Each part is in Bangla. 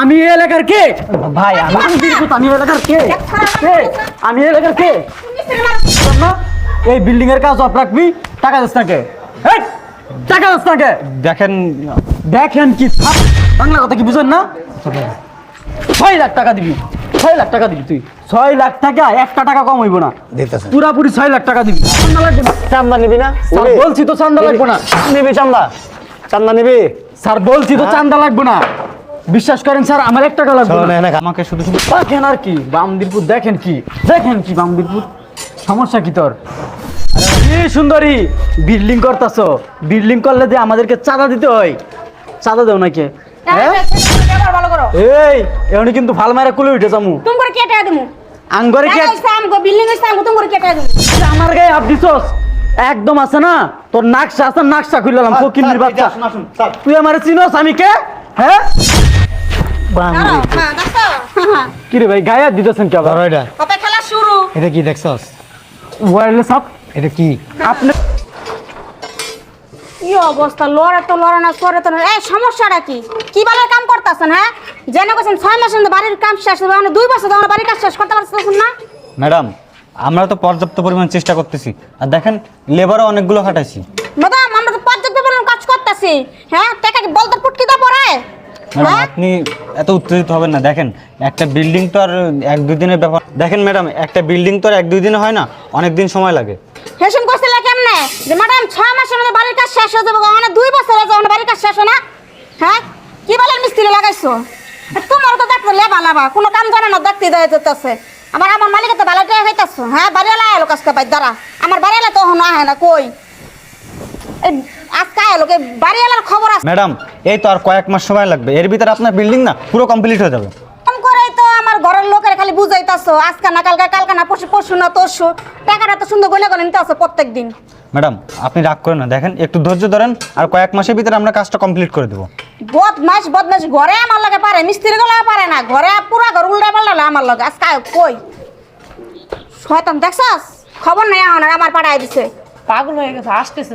আমি এলাকার কে? ভাই আমি এই এলাকার কে? আমি এলাকার কে? এই বিল্ডিং এর কাজ অফ রাখবি টাকা দিস না কে? এই, টাকা দিস না কে? দেখেন। দেখেন কি বাংলা কথা কি বুঝেন না? ছয় লাখ টাকা দিবি। ছয় লাখ টাকা দিবি তুই। ছয় লাখ টাকা একটা টাকা কম হইব না। পুরাপুরি ছয় লাখ টাকা দিবি। চান্দা লাগবে না? চান্দা নিবি না? বলছি তো চান্দা লাগবে না। নিবি চান্দা। চান্দা নিবি? স্যার বলছি তো চান্দা লাগবে না। বিশ্বাস করেন স্যার আমার এক টাকা লাগবে না। আমাকে শুধু শুধু দেখেন আর কি বামদিরপুর দেখেন কি দেখেন কি বামদিরপুর সমস্যা কি তোর? কি সুন্দরী বিল্ডিং করতেছ। বিল্ডিং করলে যে আমাদেরকে চাঁদা দিতে হয়। চাঁদা দেও নাকি? হ্যাঁ? ভালো করো। এই এমনি কিন্তু ফাল মারা কুলে উঠে যামু। তুমি করে কেটে দিমু? আঙ্গরে কি আমগো বিল্ডিং এর সামনে তুমি করে কেটে দিমু? আমার গায়ে হাত দিছস? একদম আছে না? তোর নাকশা আছে নাকশা খুললাম ফকির বাচ্চা তুই আমার চিনস আমি কে? হ্যাঁ হ্যাঁ? কি রে ভাই গায়ে দিতেছেন কে আবার এটা। কত খেলা শুরু? এটা কি দেখছস? ওয়্যারলেস আপ এটা কি? আপনি কি অবস্থা? লড়ে তো লড়ে না করে তো না। এই সমস্যাটা কি? কি বালের কাম করতেছেন হ্যাঁ? জেনে গেছেন ছয় মাসের মধ্যে বাড়ির কাম শেষ হবে মানে দুই বছর তখন বাড়ির কাজ শেষ করতে পারতেছেন না? ম্যাডাম আমরা তো পর্যাপ্ত পরিমাণ চেষ্টা করতেছি। আর দেখেন লেবারও অনেকগুলো খাটাইছি। ম্যাডাম আমরা তো পর্যাপ্ত পরিমাণ কাজ করতেছি হ্যাঁ? টাকা কি বলতে ফুটকি দা পড়ে। ম্যাডাম? আপনি এত উত্তেজিত হবেন না। দেখেন একটা বিল্ডিং তো আর এক দুই দিনের ব্যাপার দেখেন ম্যাডাম একটা বিল্ডিং তো আর এক দুই দিনে হয় না অনেক দিন সময় লাগে। হেসুন কইছিল কেমনে? যে ম্যাডাম ছয় মাসের মধ্যে বাড়ির কাজ শেষ হয়ে যাবে মানে দুই বছর হয়ে যাবে বাড়ির কাজ শেষ হয় না। হ্যাঁ? কি বলেন মিস্ত্রি লাগাইছো? তোমার তো দেখতে লেবা লাবা কোনো কাম জানে না দেখতে দেয় যেতেছে। আমার আমার মালিকের তো ভালো টাকা হইতাছো। হ্যাঁ বাড়িওয়ালা আলো কাজটা পাই দ্বারা আমার বাড়িওয়ালা তো না হয় না কই? আজকে আলো কে বাড়িওয়ালার খবর আছে ম্যাডাম এই তো আর কয়েক মাস সময় লাগবে। এর ভিতরে আপনার বিল্ডিং না পুরো কমপ্লিট হয়ে যাবে। করেই তো আমার ঘরের লোকের খালি বুঝাইতাছো আজকে না কালকে কালকে না পরশু পরশু না তরশু। টাকাটা তো সুন্দর গলে গলে নিতে আছে প্রত্যেক দিন ম্যাডাম আপনি রাগ করেন না। দেখেন একটু ধৈর্য ধরেন আর কয়েক মাসের ভিতরে আমরা কাজটা কমপ্লিট করে দেবো। বদমাস বদমাস ঘরে আমার লাগে পারে মিস্ত্রি গুলো পারে না। ঘরে পুরা ঘর উল্টা পাল্টা আমার লগে। আজকে কই? শয়তান দেখছস? খবর নেই আমার পাড়ায় দিছে। পাগল হয়ে গেছে আসতেছে।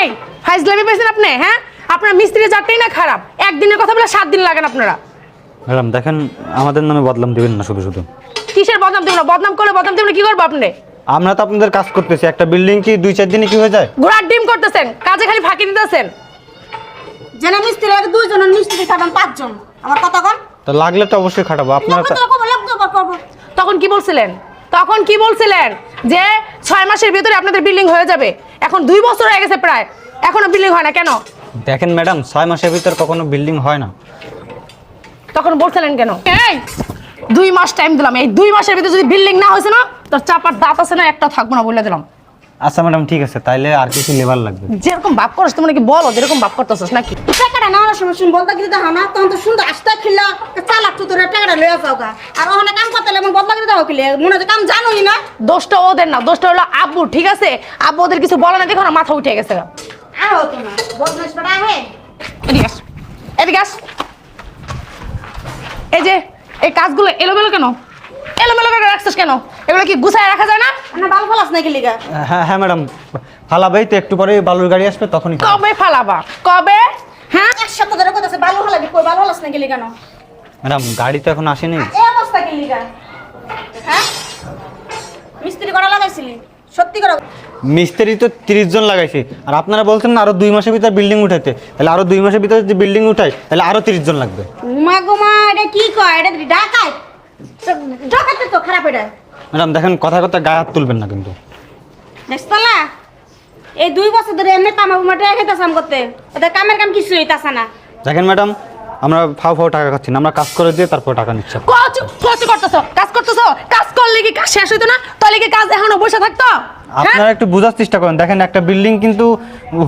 এই। ফাইজলামি পেয়েছেন আপনি হ্যাঁ? আপনার মিস্ত্রি যাত্রাই না খারাপ। একদিনের কথা বলে সাত দিন লাগেন আপনারা। ম্যাডাম দেখেন আমাদের নামে বদনাম দিবেন না শুধু শুধু। কিসের বদনাম দেবেন বদনাম করলে বদনাম দেবেন কি করব আপনি? আমরা তো আপনাদের কাজ করতেছি একটা বিল্ডিং কি দুই চার দিনে কি হয়ে যায়? ঘোড়ার ডিম করতেছেন কাজে খালি ফাঁকি দিতেছেন। যেন মিস্ত্রি লাগে দুইজন মিস্ত্রি খাবেন পাঁচজন। আমার কথা কন। তো লাগলে তো অবশ্যই খাটাবো আপনারা তখন কি বলছিলেন? তখন কি বলছিলেন? যে ছয় মাসের ভিতরে আপনাদের বিল্ডিং হয়ে যাবে। এখন দুই বছর হয়ে গেছে প্রায়। এখনও বিল্ডিং হয় না কেন? দেখেন ম্যাডাম ছয় মাসের ভিতর কখনো বিল্ডিং হয় না। তখন বলছিলেন কেন? এই দুই মাস টাইম দিলাম। এই দুই মাসের ভিতরে যদি বিল্ডিং না হয়েছে না তোর চাপার দাঁত আছে না একটা থাকব না বলে দিলাম। আচ্ছা ম্যাডাম ঠিক আছে তাইলে আর কিছু লেবার লাগবে। যেরকম ভাব করছ তুমি নাকি বলো যেরকম ভাব করতেছিস নাকি? টাকাটা না সময় শুন বলতে কি দেখো না তখন তো সুন্দর আসতে খিল্লা চালাক তো তোরা টাকাটা লয়ে যাও গা। আর ওখানে কাম করতে লাগবে বদলা কিন্তু দেখো কিলে মনে হচ্ছে কাম জানোই না। দোষটা ওদের না দোষটা হলো আব্বু ঠিক আছে? আব্বু ওদের কিছু বলে না দেখো না মাথা উঠে গেছে আহ তো না। বদমাস বেটা হে। এদিকে আস। এদিকে আস। এই যে এই কাজগুলো এলোমেলো কেন? এলোমেলো করে রাখছিস কেন? এগুলো কি গুছায় রাখা যায় না? না ভালো ফলাস নাকি লিগা? হ্যাঁ হ্যাঁ ম্যাডাম। ফালাবেই তো একটু পরে বালুর গাড়ি আসবে তখনই কবে ফালাবা? কবে? হ্যাঁ? এক সপ্তাহ ধরে কইতাছে ভালো ফলাবি কই? ভালো ফলাস নাকি লিগা না? ম্যাডাম গাড়ি তো এখন আসেনি। এই অবস্থা কি লিগা? হ্যাঁ? মিস্ত্রি করা লাগাইছিলি? সত্যি করে মিস্ত্রি তো তিরিশ জন লাগাইছে। আর আপনারা বলছেন না আরও দুই মাসের ভিতরে বিল্ডিং উঠাইতে। তাহলে আরও দুই মাসের ভিতরে যদি বিল্ডিং উঠাই তাহলে আরও তিরিশ জন লাগবে। উমা গোমা এটা কি কয়? এটা তো খারাপ এটা। ম্যাডাম দেখেন কথা কথা গায়ে হাত তুলবেন না কিন্তু। দেখছলা এই দুই বছর ধরে এমনি কামা বুমাটা করতে। ওদের কামের কাম কিছু হইতাছে না। দেখেন ম্যাডাম আমরা ফাও ফাও টাকা খাচ্ছি না আমরা কাজ করে দিয়ে তারপর টাকা নিচ্ছি। কচ কচ করতেছো কাজ করতেছো কাজ করলে কি কাজ শেষ হইতো না তাহলে কি কাজ এখনও বসে থাকতো? হ্যাঁ? আপনারা একটু বোঝার চেষ্টা করেন। দেখেন একটা বিল্ডিং কিন্তু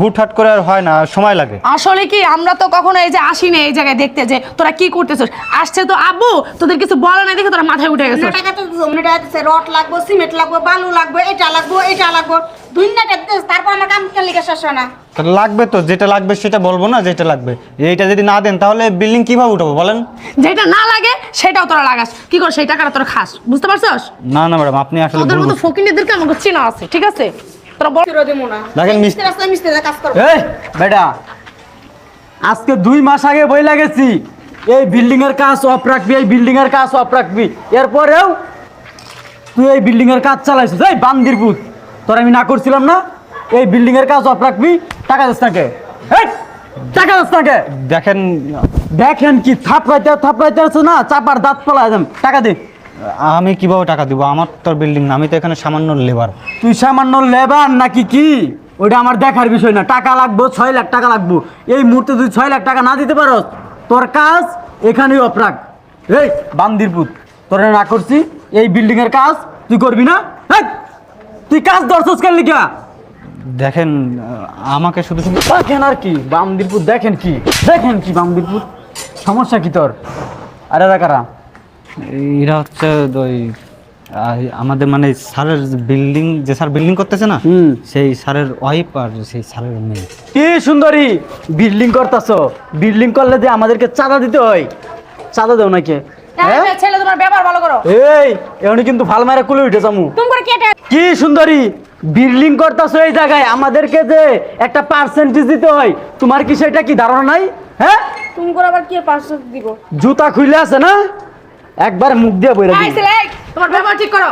হুটহাট করে আর হয় না সময় লাগে। আসলে কি আমরা তো কখনো এই যে আসি না এই জায়গায় দেখতে যে তোরা কি করতেছিস? আসছে তো আব্বু তোদের কিছু বলে না দেখে তোরা মাথায় উঠে গেছে টাকা তো জমনে টাকা রড লাগবো সিমেন্ট লাগবো বালু লাগবো এটা লাগবো এটা লাগবো। দুই নাটা তারপর আমার কাম কেন লিখে শেষ হয় না? লাগবে তো যেটা লাগবে সেটা বলব না যেটা লাগবে। এইটা যদি না দেন তাহলে বিল্ডিং কীভাবে উঠাবো বলেন? যেটা না লাগে সেটাও তোরা লাগাস। কি কর সেই টাকাটা তোরা খাস বুঝতে পারছস? না না ম্যাডাম আপনি আসলে তোদের মতো। ফকিনীদেরকে আমাকে চেনা আছে ঠিক আছে? তোরা ফিরো দেবো না। দেখেন মিস- মিস্ত্রি রাস্তায় মিস্ত্রি কাজ করব এই বেটা আজকে দুই মাস আগে বই লাগেছি এই বিল্ডিং এর কাজ অফ রাখবি এই বিল্ডিং এর কাজ অফ রাখবি। এরপরেও তুই এই বিল্ডিং এর কাজ চালাইছিস। এই বান্দির পুত তোর আমি না করছিলাম না? এই বিল্ডিং এর কাজ অফ রাখবি টাকা দিস নাকে টাকা দিস নাকে দেখেন দেখেন কি থাপড়াইতে থাপড়াইতে আছে না? চাপার দাঁত একদম টাকা দে। আমি কীভাবে টাকা দিব? আমার তো বিল্ডিং না আমি তো এখানে সামান্য লেবার তুই সামান্য লেবার নাকি কি? ওইটা আমার দেখার বিষয় না। টাকা লাগবো ছয় লাখ টাকা লাগবো। এই মুহূর্তে তুই ছয় লাখ টাকা না দিতে পারস তোর কাজ এখানেই অপরাগ। এই বান্দির পুত তোরা না করছি এই বিল্ডিং এর কাজ তুই করবি না? তুই কাজ দর্শস কেন লিখা? দেখেন আমাকে শুধু শুধু দেখেন আর কি বামদিরপুর দেখেন কি দেখেন কি বামদিরপুর। সমস্যা কি তোর? আরে কারা? এরা হচ্ছে ওই আমাদের মানে স্যারের বিল্ডিং যে স্যার বিল্ডিং করতেছে না সেই স্যারের ওয়াইফ আর সেই স্যারের মেয়ে। কি সুন্দরী বিল্ডিং করতেছ। বিল্ডিং করলে যে আমাদেরকে চাঁদা দিতে হয়। চাঁদা দেও নাকি হ্যাঁ? ছেলে তোমার ব্যবহার ভালো করো। এই এমনি কিন্তু ভালো মারা কুলে উঠে কি সুন্দরী বিল্ডিং করতেছো এই জায়গায় আমাদেরকে যে একটা পার্সেন্টেজ দিতে হয় তোমার কি সেটা কি ধারণা নাই? হ্যাঁ? তুমি করে আবার কি পাঁচশো দিব? জুতা খুলে আছে না? একবার মুখ দিয়ে বইরা দিই তোমার ব্যবহার ঠিক করো।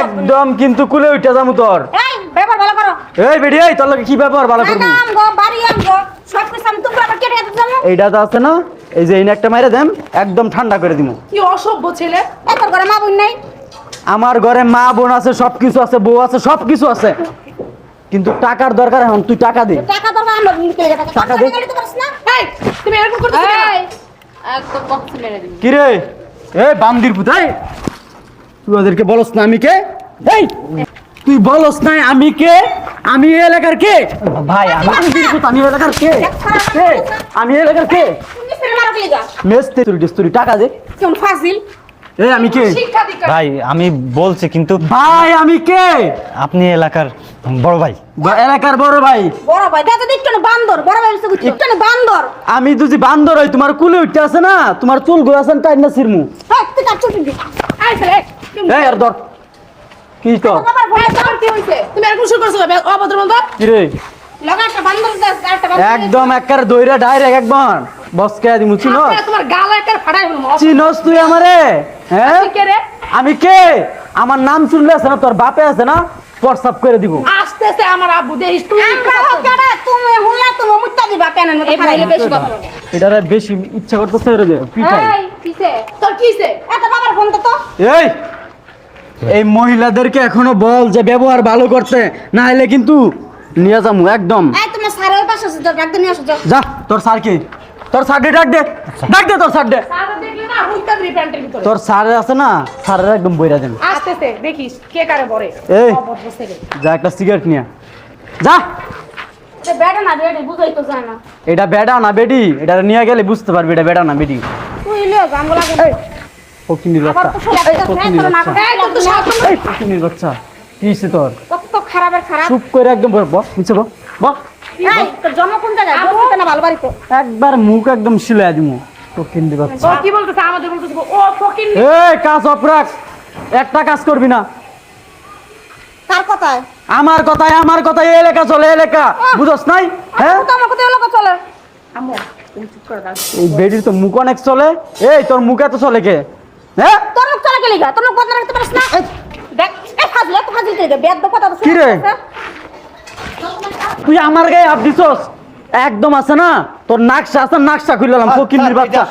একদম কিন্তু কুলে উঠে যামু তোর। এই ব্যাপার ভালো করো। এই বেডি এই তোর লগে কি ব্যাপার ভালো করবি? নাম গো বাড়ি আম গো সব কিছু আমি তুমি করে আবার কেটে দিতে যাব। এইটা তো আছে না এই যে এই একটা মাইরে দেন একদম ঠান্ডা করে দিমু। কি অসভ্য ছেলে। এই তোর ঘরে মা বোন নাই। আমার ঘরে মা বোন আছে সব কিছু আছে বউ আছে সব কিছু আছে। কিন্তু টাকার দরকার এখন তুই টাকা দে। টাকা দরকার আমরা নিতে গেছে টাকা দে। এই তুমি এরকম করতেছো কেন? একদম বক্স মেরে দিবি। কি রে এ বান্দির পুতাই তুই ওদেরকে বলস না আমি কে? এই তুই বলস না আমি কে? আমি এই এলাকার কে? ভাই আমি বান্দির পুত আমি এই এলাকার কে? কে? আমি এই এলাকার কে? মেস্তে তুই টাকা দে। কেমন ফাজিল? এই আমি কে? ভাই আমি বলছি কিন্তু ভাই আমি কে? আপনি এলাকার বড় ভাই। এলাকার বড় ভাই। বড় ভাই দাদা একটু না বান্দর বড় ভাই হচ্ছে বান্দর। আমি যদি বান্দর হই তোমার কুলে উঠতে আছে না? তোমার চুল গো আছেন টাইট না সিরমু হ্যাঁ তুই এই আর ধর। কি তো এই, তোমার কি হয়েছে তুমি এরকম শুরু করছ অভদ্র মতো কি রে? একদম একবার দইরা ডাইরেক্ট একবার। বস কে দিমু চিনো তোমার গালা হলো চিনস তুই আমারে হ্যাঁ? কে রে? আমি কে? আমার নাম শুনলে আছে না তোর বাপে আছে না? হোয়াটসঅ্যাপ করে দিব। আসতেছে আমার আব্বু তুই আমরা হোক তুমি হুলা তুমি মুত্তা দিবা মতো খাইলে বেশি কথা এটারে বেশি ইচ্ছা করতেছে রে পিঠাই এই তোর কিছে এত বাবার ফোন তো তো এই এই মহিলাদেরকে এখনও বল যে ব্যবহার ভালো করতে না হলে কিন্তু নিয়ে যামু একদম। এই তোমার স্যারের পাশে আছে তোর ডাক্তার নিয়ে আসো যাও। যা তোর স্যার কি? তোর স্যার ডাক দে ডাক দে তোর স্যার দে সাদা দেখলে না হুইতা দিবি প্যান্টের ভিতরে। তোর স্যার আছে না স্যারের একদম বইরা দেন। আসতেছে দেখিস কে কারে পড়ে এই অভদ্র ছেলে। যা একটা সিগারেট নিয়ে। যা। এটা বেড়া না বেড়ে বুঝাই তো যায় না। এটা বেডা না বেডি। এটা নিয়ে গেলে বুঝতে পারবি এটা বেডা না বেডি। তুই লিও ফকিনির আবার বাচ্চা তো সব একটা তোর না এই ফকিনির বাচ্চা। কি তোর? কত খারাপের খারাপ চুপ করে একদম বস নিচে বস বস। এই তোর জন্ম কোন জায়গায়? না ভালো বাড়িতে একবার মুখ একদম দিমু বাচ্চা ও কি বলতেছে? আমাদের বলতেছে ও ফকিন এই কাজ অপরাগ একটা কাজ করবি না। কার কথায়? আমার কথায় আমার কথায় এই এলাকা চলে এলাকা বুঝছ নাই? হ্যাঁ? তো আমার কথা এলাকা চলে। আম্মু এই বেডির তো মুখ অনেক চলে। এই তোর মুখে তো চলে কে? হ্যাঁ? তোর মুখ চলে গেলি গা তোর মুখ বদলা রাখতে পারিস না। ফাজিল তুই কথা কি রে? তুই আমার গায়ে হাত দিছস? একদম আছে না? তোর নাকশা আছে নাকশা খুললাম ফকিনির বাচ্চা।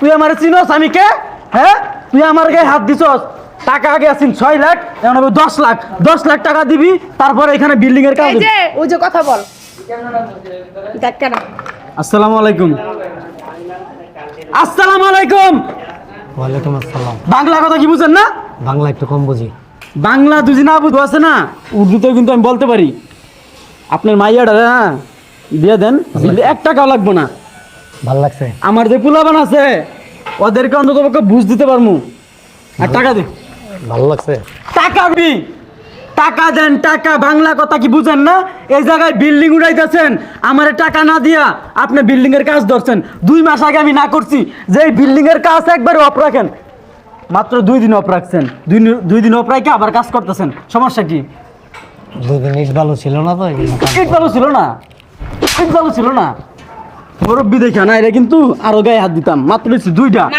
তুই আমার চিনস আমি কে? হ্যাঁ? তুই আমার গায়ে হাত দিছস? টাকা আগে ছয় লাখ এখন আমি দশ লাখ। দশ লাখ টাকা দিবি তারপরে এখানে বিল্ডিং এর কাজ ওই যে কথা বল। আসসালামু আলাইকুম। আসসালামু আলাইকুম। ওয়ালাইকুম আসসালাম। বাংলা কথা কি বুঝেন না? বাংলা একটু কম বুঝি। বাংলা দুজি না বুঝব আছে না? উর্দুতেও কিন্তু আমি বলতে পারি। আপনার মাইয়াটা হ্যাঁ দিয়ে দেন। এক টাকাও লাগবো না। ভালো লাগছে। আমার যে পুলাবান আছে ওদেরকে অন্তত পক্ষে বুঝ দিতে পারমু। আর টাকা দে। ভালো লাগছে। টাকা বি টাকা দেন টাকা। বাংলা কথা কি বুঝেন না? এই জায়গায় বিল্ডিং উড়াইতেছেন। আমার টাকা না দিয়া আপনি বিল্ডিং এর কাজ ধরছেন। দুই মাস আগে আমি না করছি। যে এই বিল্ডিং এর কাজ একবার অফ রাখেন। মাত্র দুই দিন অফ রাখছেন। দুই দিন- দুই দিন অফ রাখে আবার কাজ করতেছেন। সমস্যা কি? দুদিন ইট ভালো ছিল না তো ইট ভালো ছিল না? ইট ভালো ছিল না? মুরব্বী দেখা না এটা কিন্তু আরও গায়ে হাত দিতাম। মাত্র দুইটা।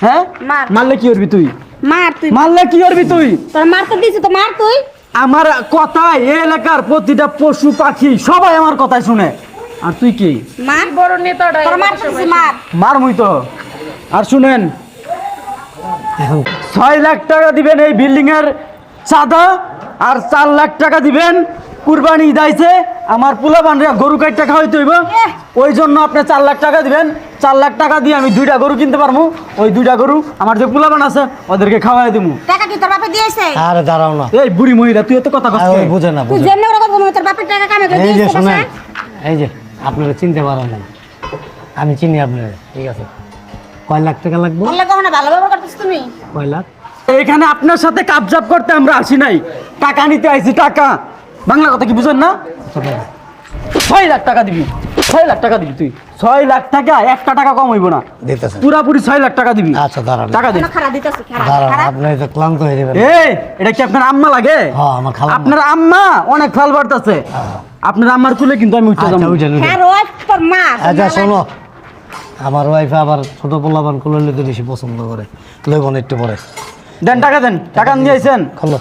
হ্যাঁ? মার। মারলে কি করবি তুই? মার তুই। মারলে কি করবি তুই? তোর মার তো দিছি তো মার তুই। আমার কথায় এই এলাকার প্রতিটা পশু পাখি সবাই আমার কথাই শুনে। আর তুই কি? মার। বড় তোর মার মার। মুই তো। আর শুনেন ছয় লাখ টাকা দিবেন এই বিল্ডিং এর চাঁদা আর চার লাখ টাকা দিবেন কুরবানি দাইছে আমার পোলা বানরা গরু কাট টাকা হইতে হইব ওই জন্য আপনি চার লাখ টাকা দিবেন। চার লাখ টাকা দিয়ে আমি দুইটা গরু কিনতে পারব ওই দুইটা গরু আমার যে পোলাবান আছে ওদেরকে খাওয়াই দিব টাকা কি তোর বাপে দিয়েছে? আরে দাঁড়াও না। এই বুড়ি মহিলা তুই এত কথা কষ্ট বুঝে না তুই কথা বলবি, তোর বাপের টাকা কামে করে এই যে শোনেন এই যে আপনারা চিনতে পারেন না। আমি চিনি আপনারা ঠিক আছে। কয় লাখ টাকা লাগবে? বললে কখনো ভালো ব্যবহার করতেছ তুমি? কয় লাখ? এখানে আপনার সাথে কাবজাব করতে আমরা আসি নাই। টাকা নিতে আইছি টাকা। বাংলা কথা কি বুঝেন না? ছয় লাখ টাকা দিবি। ছয় লাখ টাকা দিবি তুই। ছয় লাখ টাকা একটা টাকা কম হইব না। পুরাপুরি ছয় লাখ টাকা দিবি। আচ্ছা দাঁড়ান। টাকা খারাপ দাঁড়ান আপনি তো ক্লান্ত হয়ে যাবেন। এই এটা কি আপনার আম্মা লাগে? হ্যাঁ আমার আপনার আম্মা অনেক ফাল বাড়তেছে। আপনার আম্মার কুলে কিন্তু আমি উঠতে আচ্ছা যাব। হ্যাঁ রোজ তোর মা আচ্ছা শোনো আমার ওয়াইফে আবার ছোট পোলাবান কুললে তো বেশি পছন্দ করে। লইবন একটু পরে। দেন টাকা দেন। টাকা নিয়ে আইছেন খোলো।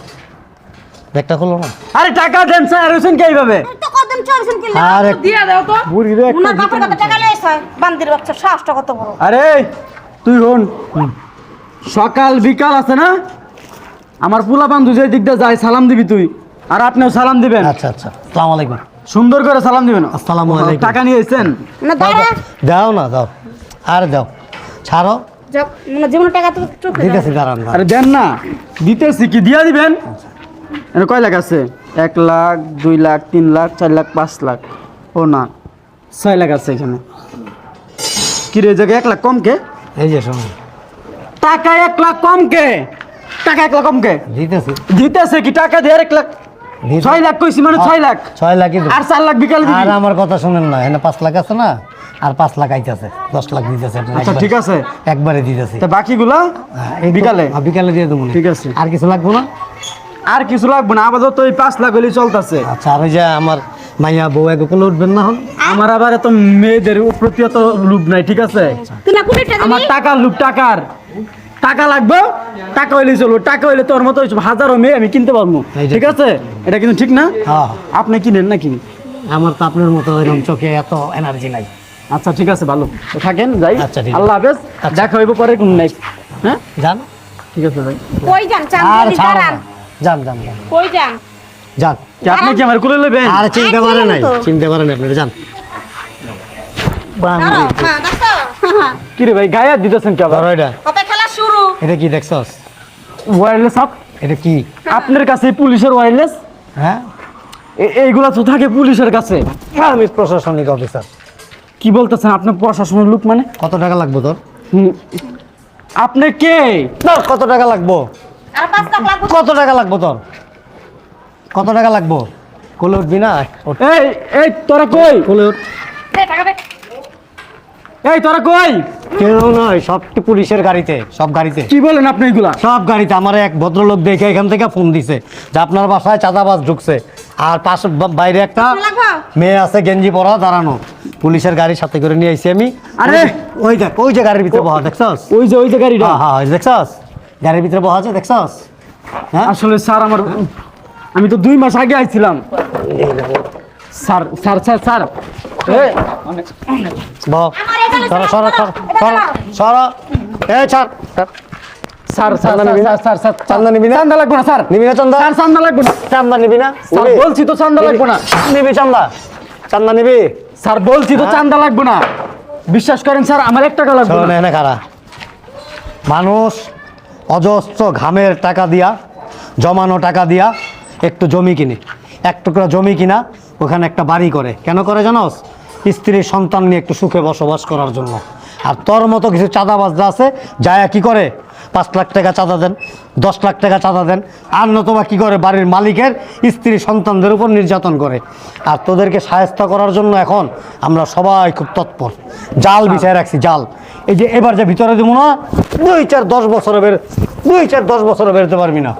ব্যাগটা খোলো না। আরে টাকা দেন স্যার হয়েছেন কে এইভাবে? তো কদম চলছেন কি আরে দিয়ে দাও তো। বুড়ি রে উনার বাপের কত টাকা লইছে। বান্দির বাচ্চা সাহসটা কত বড়। আরে তুই হন। সকাল বিকাল আছে না? আমার পোলা বান্ধু যে দিক দিয়ে যায় সালাম দিবি তুই। আর আপনিও সালাম দিবেন। আচ্ছা আচ্ছা। সালাম আলাইকুম। সুন্দর করে সালাম দিবেন। আসসালামু আলাইকুম। টাকা নিয়ে এসেছেন? না দাও না দাও। আরে দাও ছাড়ো। মানে টাকা তো চোখে দাও। দিতেছি দাঁড়ান দাঁড়ান। আরে দেন না দিতেছি কি দিয়া দিবেন? কয় লাখ আছে? এক লাখ দুই লাখ তিন লাখ চার লাখ পাঁচ লাখ। ও না ছয় লাখ আছে এখানে। কি রে জায়গায় এক লাখ কম কে? এই যে শোনো। টাকা এক লাখ কম কে? টাকা এক লাখ কম কে? দিতেছি। দিতেছে কি টাকা দিয়ে এক লাখ? ছয় লাখ কইছি মানে ছয় লাখ। ছয় লাখই দেবো। আর চার লাখ বিকাল আর আমার কথা শুনেন না এখানে পাঁচ লাখ আছে না? আর পাঁচ লাখ আইতেছে দশ লাখ দিতেছে। আচ্ছা ঠিক আছে। একবারে দিতেছি। তা বাকিগুলা হ্যাঁ, বিকালে? হ্যাঁ, বিকালে দিয়ে দেবো ঠিক আছে। আর কিছু লাগবো না? আর কিছু লাগবে না আপাতত ওই পাঁচ লাখ হলেই চলতেছে। আচ্ছা আর ওই যে আমার মাইয়া বউ এগুলো উঠবেন না হন আমার আবার এত মেয়েদের প্রতি এত লোভ নাই ঠিক আছে? তুই না কোটি টাকা আমার? টাকার লোভ টাকার। টাকা লাগবে টাকা হইলে চলবো। টাকা হইলে তোর মতো হাজারো মেয়ে আমি কিনতে পারব। ঠিক আছে? এটা কিন্তু ঠিক না? হ্যাঁ। আপনি কিনেন নাকি? আমার তো আপনার মতো এরকম চোখে এত এনার্জি নাই। আচ্ছা ঠিক আছে ভালো। থাকেন যাই। আচ্ছা, আল্লাহ হাফেজ। আচ্ছা। দেখা হইব পরে কোন নাই। হ্যাঁ? যান। ঠিক আছে ভাই। কই যান? ছাড়ো দাঁড়ান। যান যান যান। কই যান? যান। কি আপনি কি আমার কুলে নেবেন? আর চিন্তা চিনলাম নাই। চিনতে পারেন আপনারা যান। হ্যাঁ দেখো। কি রে ভাই গায়ে দিতেছেন কি আবার? এটা। কত খেলা শুরু। এটা কি দেখছস? ওয়্যারলেস আপ এটা কি? আপনার কাছে পুলিশের ওয়্যারলেস হ্যাঁ। এইগুলা তো থাকে পুলিশের কাছে। আমি প্রশাসনিক অফিসার কি বলতেছেন আপনার প্রশাসনের লোক মানে? কত টাকা লাগবে তোর? হুম। আপনি কে? তোর কত টাকা লাগবো? আর পাঁচ লাখ লাগবে। কত টাকা লাগবো তোর? কত টাকা লাগবো? কোলে উঠবি না? ওঠ। এই এই তোরা কই? কোলে উঠ। দে টাকা দে। এই তোরা কই? কেউ নয় সব কি পুলিশের গাড়িতে সব গাড়িতে। কি বলেন আপনি এগুলা? সব গাড়িতে আমার এক ভদ্রলোক দেখে এখান থেকে ফোন দিছে যে আপনার বাসায় চাঁদাবাজ ঢুকছে। আর পাশে বাইরে একটা মেয়ে আছে গেঞ্জি পরা দাঁড়ানো। পুলিশের গাড়ি সাথে করে নিয়ে আইছি আমি। আরে! ওই দেখ ওই যে গাড়ির ভিতরে বহা দেখছস? ওই যে ওই যে গাড়িটা? হ্যাঁ হ্যাঁ দেখছস? গাড়ির ভিতরে বহা আছে দেখছস? হ্যাঁ? আসলে স্যার আমার আমি তো দুই মাস আগে আইছিলাম। Sir sir sir sir. সরো সরো সরো সরো। এ ছাড়। স্যার চান্দা নিবি না? স্যার স্যার চান্দা নিবি না? চান্দা লাগবে না স্যার। নিবি না চান্দা? স্যার চান্দা লাগবে না। চান্দা নিবি না স্যার বলছি তো চান্দা লাগবে না। নিবি চান্দা। চান্দা নিবি? স্যার বলছি তো চান্দা লাগবে না। বিশ্বাস করেন স্যার আমার এক টাকা লাগবে না। খারা মানুষ অজস্র ঘামের টাকা দিয়া জমানো টাকা দিয়া একটু জমি কিনে। এক টুকরা জমি কিনা ওখানে একটা বাড়ি করে। কেন করে জানোস? স্ত্রী সন্তান নিয়ে একটু সুখে বসবাস করার জন্য। আর তোর মতো কিছু চাঁদাবাজরা আছে যায়া কি করে? পাঁচ লাখ টাকা চাঁদা দেন দশ লাখ টাকা চাঁদা দেন আর নতুবা কি করে? বাড়ির মালিকের স্ত্রী সন্তানদের উপর নির্যাতন করে। আর তোদেরকে সাহায্য করার জন্য এখন আমরা সবাই খুব তৎপর। জাল বিছায় রাখছি জাল। এই যে এবার যে ভিতরে দেবো না দুই চার দশ বছরে বের দুই চার দশ বছরে বেরোতে পারবি না।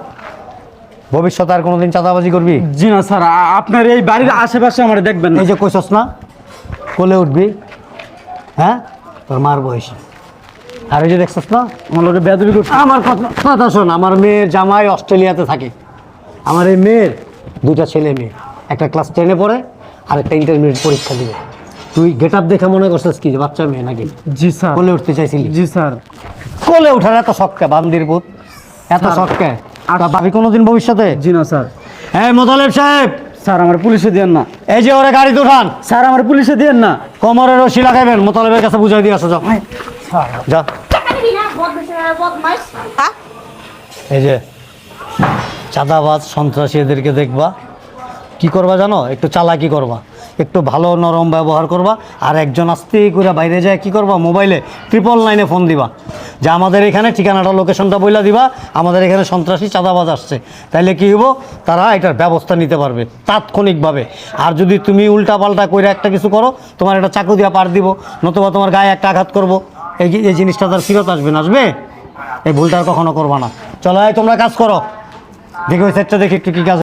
ভবিষ্যতে আর কোনোদিন চাঁদাবাজি করবি? জি না স্যার আপনার এই বাড়ির আশেপাশে আমার দেখবেন এই যে কইসস না কোলে উঠবি হ্যাঁ? তোর মার বয়স। আর এই যে দেখছিস না আমার লোকে বেদবি করছে আমার কথা কথা শোন আমার মেয়ের জামাই অস্ট্রেলিয়াতে থাকে। আমার এই মেয়ের দুটা ছেলে মেয়ে। একটা ক্লাস টেনে পড়ে আর একটা ইন্টারমিডিয়েট পরীক্ষা দিবে। তুই গেট আপ দেখে মনে করছিস কি বাচ্চা মেয়ে নাকি? জি স্যার। কোলে উঠতে চাইছিলি? জি স্যার। কোলে ওঠার এত শখকে বান্দির পুত এত শখকে আর- ভাবি কোনোদিন ভবিষ্যতে? জি না স্যার। হ্যাঁ মোতালেব সাহেব! স্যার আমার পুলিশে দিয়েন না। এই যে ওরে গাড়িতে উঠান স্যার আমার পুলিশে দিয়েন না। কোমরে রশি লাগাইবেন মোতালেবের কাছে বুঝাই দিয়ে আসো যাও। যা। হ্যাঁ? এই যে চাঁদাবাজ সন্ত্রাসী এদেরকে দেখবা। কি করবা জানো? একটু চালাকি করবা একটু ভালো নরম ব্যবহার করবা আর একজন আস্তে করে বাইরে যায় কি করবা? মোবাইলে ট্রিপল নাইনে ফোন দিবা। যে আমাদের এখানে ঠিকানাটা লোকেশনটা বইলা দিবা আমাদের এখানে সন্ত্রাসী চাঁদাবাজ আসছে। তাইলে কি হব তারা এটার ব্যবস্থা নিতে পারবে তাৎক্ষণিকভাবে। আর যদি তুমি উল্টা পাল্টা করে একটা কিছু করো তোমার একটা চাকু দিয়া পার দিব নতুবা তোমার গায়ে একটা আঘাত করব। এই এই জিনিসটা তার ফিরত আসবে না, আসবে? এই ভুলটা আর কখনো করবা না। চলো তোমরা কাজ করো। দেখি ওই সেটটা দেখি একটু কি কাজ